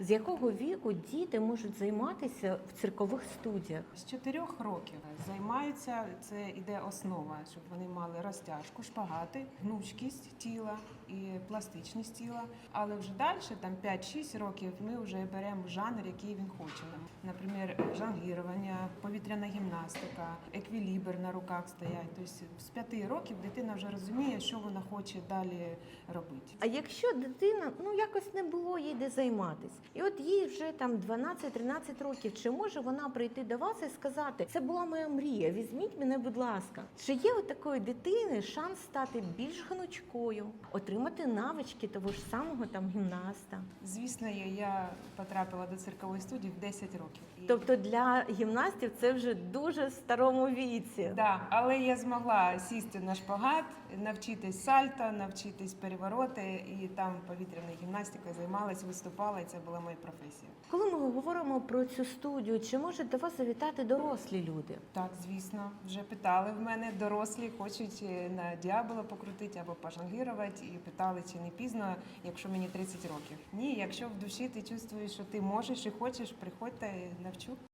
З якого віку діти можуть займатися в циркових студіях? З чотирьох років займаються, це іде основа, щоб вони мали розтяжку, шпагати, гнучкість тіла і пластичність тіла. Але вже далі, там 5-6 років, ми вже беремо жанр, який він хоче. Наприклад, жонглірування, повітряна гімнастика, еквілібр на руках стоять. Тобто з 5 років дитина вже розуміє, що вона хоче далі робити. А якщо дитина ну якось не було їй де займатись, і от їй вже там 12-13 років, чи може вона прийти до вас і сказати, це була моя мрія, візьміть мене, будь ласка. Чи є у такої дитини шанс стати більш гнучкою, отримати навички того ж самого там гімнаста? Звісно, я- я потрапила до циркової студії в 10 років. Тобто для гімнастів це вже дуже старому віці. Да, але я змогла сісти на шпагат, навчитись сальто, навчитись перевороти, і там повітряною гімнастикою займалась, виступала, і це була моя професія. Коли ми говоримо про цю студію, чи можуть до вас завітати дорослі люди? Так, звісно, вже питали в мене дорослі, хочуть е, на діаболо покрутити або пожонглірувати, і питали, чи не пізно, якщо мені 30 років. Ні, якщо в душі ти чувствуєш, що ти можеш і хочеш, приходьте навчу.